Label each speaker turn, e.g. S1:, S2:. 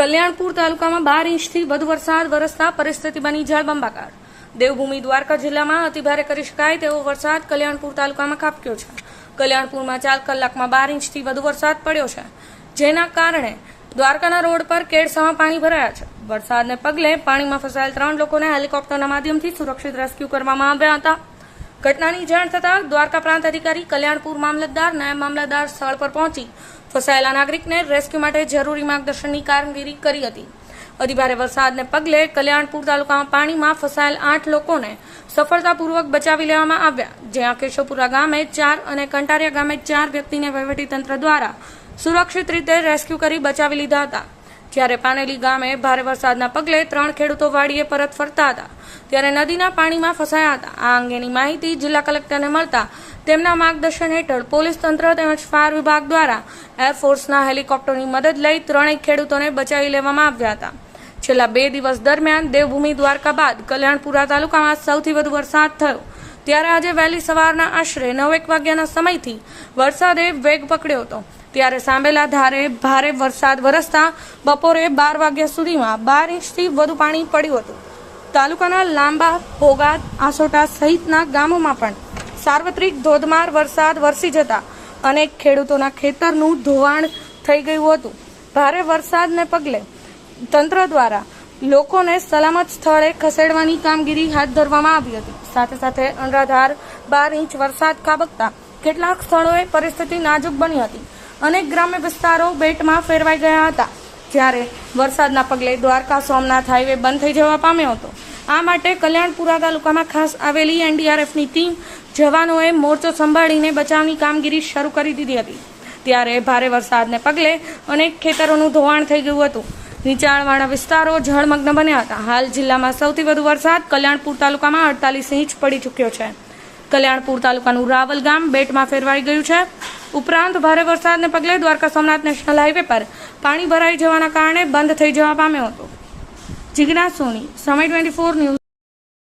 S1: કલ્યાણપુર તાલુકામાં બાર ઇંચથી વધુ વરસાદ, વરસતા પરિસ્થિતિ બની જળબંબાકાર દેવભૂમિ દ્વારકા જિલ્લામાં અતિભારે કરી શકાય તેવો વરસાદ કલ્યાણપુર તાલુકામાં ખાબક્યો છે. કલ્યાણપુરમાં ચાર કલાકમાં બાર ઇંચથી વધુ વરસાદ પડ્યો છે. જેના કારણે દ્વારકાના રોડ પર કેડસામાં પાણી ભરાયા છે. વરસાદને પગલે પાણીમાં ફસાયેલ ત્રણ લોકોને હેલિકોપ્ટરના માધ્યમથી સુરક્ષિત રેસ્ક્યુ કરવામાં આવ્યા હતા. ઘટનાની જાણ થતાં દ્વારકા પ્રાંત અધિકારી કલ્યાણપુર મામલતદાર, નાયબ મામલતદાર સ્થળ પર પહોંચી ફસાયેલા નાગરિકને રેસ્ક્યુ માટે જરૂરી માર્ગદર્શનની કામગીરી કરી હતી. અતિભારે વરસાદને પગલે કલ્યાણપુર તાલુકામાં પાણીમાં ફસાયેલ આઠ લોકોને સફળતાપૂર્વક બચાવી લેવામાં આવ્યા, જ્યાં કેશવપુરા ગામે ચાર અને કંટારિયા ગામે ચાર વ્યક્તિને વહીવટીતંત્ર દ્વારા સુરક્ષિત રીતે રેસ્ક્યુ કરી બચાવી લીધા હતા. જ્યારે પાનેલી ગામે ભારે વરસાદના પગલે ત્રણ ખેડૂતો વાડીએ પરત ફરતા હતા, ત્યારે નદીના પાણીમાં ફસાયા હતા. આ અંગેની માહિતી જિલ્લા કલેક્ટરને મળતા તેમના માર્ગદર્શન હેઠળ પોલીસ તંત્ર તેમજ ફાયર વિભાગ દ્વારા એરફોર્સના હેલિકોપ્ટરની મદદ લઈ ત્રણેય ખેડૂતોને બચાવી લેવામાં આવ્યા હતા. છેલ્લા બે દિવસ દરમિયાન દેવભૂમિ દ્વારકા બાદ કલ્યાણપુરા તાલુકામાં સૌથી વધુ વરસાદ થયો. ત્યારે આજે વહેલી સવારના આશરે નવેક વાગ્યાના સમયથી વરસાદે વેગ પકડ્યો હતો. ત્યારે સાંભેલા ધારે ભારે વરસાદ વરસતા બપોરે બાર વાગ્યા સુધીમાં બાર ઇંચથી વધુ પાણી પડ્યું હતું. તાલુકાના લાંબા ભોગાત આસોટા સહિતના ગામોમાં પણ સાર્વત્રિક ધોધમાર વરસાદ વરસી જતા અનેક ખેડૂતોના ખેતરનું ધોવાણ થઈ ગયું હતું. ભારે વરસાદને પગલે તંત્ર દ્વારા લોકોને સલામત સ્થળે ખસેડવાની કામગીરી હાથ ધરવામાં આવી હતી. સાથે સાથે અનરાધાર બાર ઇંચ વરસાદ ખાબકતા કેટલાક સ્થળોએ પરિસ્થિતિ નાજુક બની હતી. અનેક ગ્રામ્ય વિસ્તારો બેટમાં ફેરવાઈ ગયા હતા. જ્યારે વરસાદના પગલે દ્વારકા, સોમનાથ હાઈવે બંધ થઈ જવા પામ્યો હતો. આ માટે કલ્યાણપુરા તાલુકામાં ખાસ આવેલી એનડીઆરએફની ટીમ જવાનોએ મોરચો સંભાળીને બચાવની કામગીરી શરૂ કરી દીધી હતી. ત્યારે ભારે વરસાદને પગલે અનેક ખેતરોનું ધોવાણ થઈ ગયું હતું. નીચાણવાળા વિસ્તારો જળમગ્ન બન્યા હતા. હાલ જિલ્લામાં સૌથી વધુ વરસાદ કલ્યાણપુર તાલુકામાં અડતાલીસ ઇંચ પડી ચૂક્યો છે. કલ્યાણપુર તાલુકાનું રાવલ ગામ બેટમાં ફેરવાઈ ગયું છે. ઉપરાંત ભારે વરસાદને પગલે દ્વારકા સોમનાથ નેશનલ હાઈવે પર પાણી ભરાઈ જવાના કારણે બંધ થઈ જવા પામ્યો હતો. જિજ્ઞાસ સોની સમય ટ્વેન્ટી ફોર ન્યૂઝ